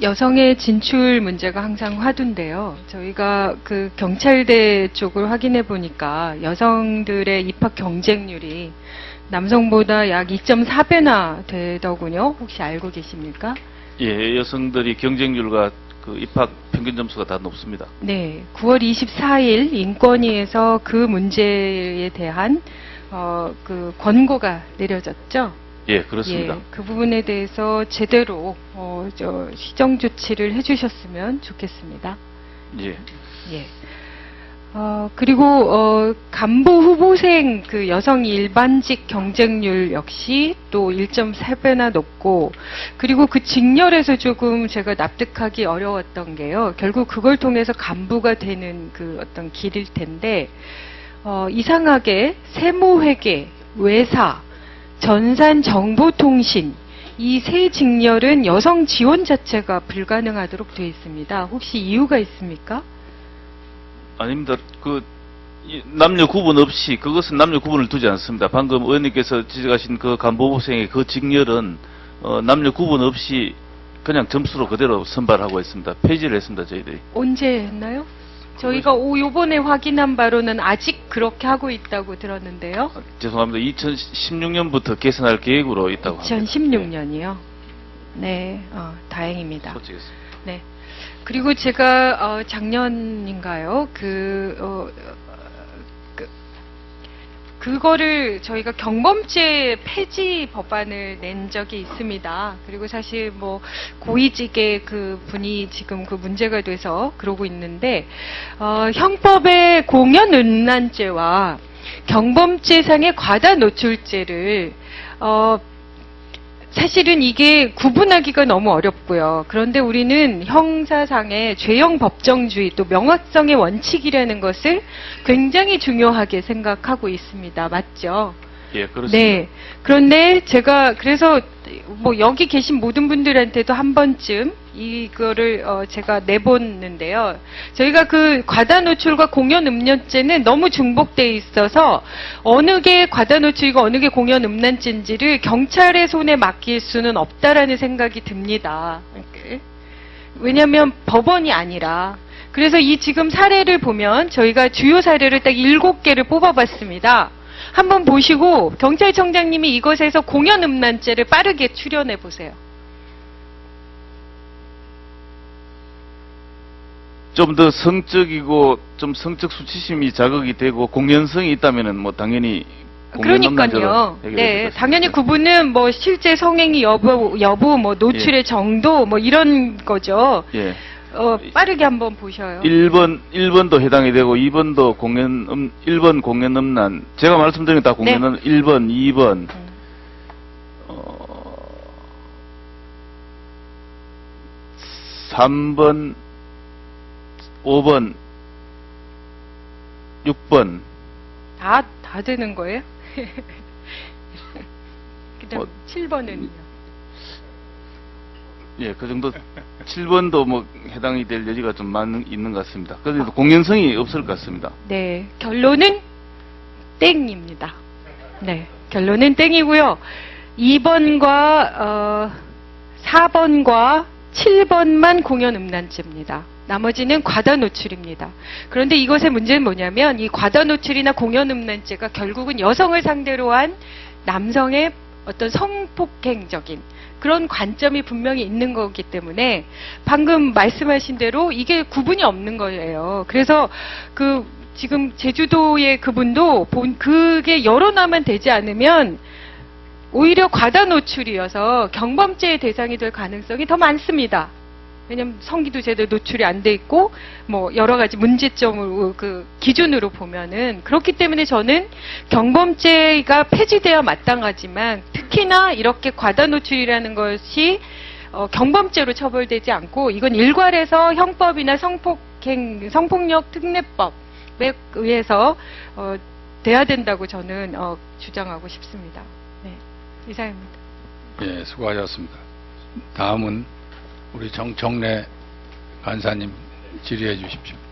여성의 진출 문제가 항상 화두인데요. 저희가 그 경찰대 쪽을 확인해 보니까 여성들의 입학 경쟁률이 남성보다 약 2.4배나 되더군요. 혹시 알고 계십니까? 예, 여성들이 경쟁률과 그 입학 평균 점수가 다 높습니다. 네, 9월 24일 인권위에서 그 문제에 대한 어, 그 권고가 내려졌죠. 예, 그렇습니다. 예, 그 부분에 대해서 제대로 어, 저 시정 조치를 해주셨으면 좋겠습니다. 예. 예. 어, 그리고 어, 간부 후보생 그 여성 일반직 경쟁률 역시 또 1.3배나 높고 그리고 그 직렬에서 조금 제가 납득하기 어려웠던 게요. 결국 그걸 통해서 간부가 되는 그 어떤 길일 텐데 어, 이상하게 세무회계, 외사, 전산 정보통신 이 세 직렬은 여성 지원 자체가 불가능하도록 되어 있습니다. 혹시 이유가 있습니까? 아닙니다. 그 이, 남녀 구분 없이 그것은 남녀 구분을 두지 않습니다. 방금 의원님께서 지적하신 그 간부부생의 그 직렬은 어, 남녀 구분 없이 그냥 점수로 그대로 선발하고 있습니다. 폐지를 했습니다. 저희들이. 언제 했나요? 저희가 오 요번에 확인한 바로는 아직 그렇게 하고 있다고 들었는데요. 아, 죄송합니다. 2016년부터 개선할 계획으로 있다고 합니다. 2016년이요. 네, 어, 다행입니다. 솔직했습니다. 네. 그리고 제가 어, 작년인가요? 그, 어, 그 그거를 저희가 경범죄 폐지 법안을 낸 적이 있습니다. 그리고 사실 뭐 고위직의 그 분이 지금 그 문제가 돼서 그러고 있는데 어, 형법의 공연 음란죄와 경범죄상의 과다 노출죄를 어, 사실은 이게 구분하기가 너무 어렵고요. 그런데 우리는 형사상의 죄형 법정주의 또 명확성의 원칙이라는 것을 굉장히 중요하게 생각하고 있습니다. 맞죠? 예, 그렇습니다. 네. 그런데 제가 그래서 뭐 여기 계신 모든 분들한테도 한 번쯤 이거를 어 제가 내보는데요. 저희가 그 과다 노출과 공연 음란죄는 너무 중복돼 있어서 어느 게 과다 노출이고 어느 게 공연 음란죄인지를 경찰의 손에 맡길 수는 없다라는 생각이 듭니다. 왜냐하면 법원이 아니라 그래서 이 지금 사례를 보면 저희가 주요 사례를 딱 일곱 개를 뽑아봤습니다. 한번 보시고 경찰청장님이 이것에서 공연 음란죄를 빠르게 추려내 보세요. 좀 더 성적이고 좀 성적 수치심이 자극이 되고 공연성이 있다면은 뭐 당연히 공연 그러니까요. 네. 당연히 구분은 뭐 실제 성행위 여부, 여부, 뭐 노출의 정도, 뭐 이런 거죠. 예. 어, 빠르게 한번 보셔요. 1번, 1번도 해당이 되고, 2번도 공연, 음, 1번 공연 음란. 제가 말씀드린 게다 공연은 네. 1번, 2번, 음. 어, 3번, 5번, 6번. 다, 다 되는 거예요? 그 다음 어, 7번은요? 예, 그 정도. 7번도 뭐 해당이 될 여지가 좀 많은, 있는 것 같습니다. 그래도 공연성이 없을 것 같습니다. 네, 결론은 땡입니다. 네, 결론은 땡이고요. 2번과 어, 4번과 7번만 공연 음란죄입니다. 나머지는 과다 노출입니다. 그런데 이것의 문제는 뭐냐면 이 과다 노출이나 공연 음란죄가 결국은 여성을 상대로 한 남성의 어떤 성폭행적인 그런 관점이 분명히 있는 거기 때문에 방금 말씀하신 대로 이게 구분이 없는 거예요. 그래서 그 지금 제주도의 그분도 본 그게 열어나면 되지 않으면 오히려 과다 노출이어서 경범죄의 대상이 될 가능성이 더 많습니다. 왜냐면 성기도 제대로 노출이 안 돼 있고 뭐 여러 가지 문제점을 그 기준으로 보면은 그렇기 때문에 저는 경범죄가 폐지돼야 마땅하지만 특히나 이렇게 과다 노출이라는 것이 어, 경범죄로 처벌되지 않고 이건 일괄해서 형법이나 성폭행 성폭력 특례법에 의해서 어, 돼야 된다고 저는 어, 주장하고 싶습니다. 네, 이상입니다. 예, 수고하셨습니다. 다음은 우리 정, 정래 간사님 질의해 주십시오.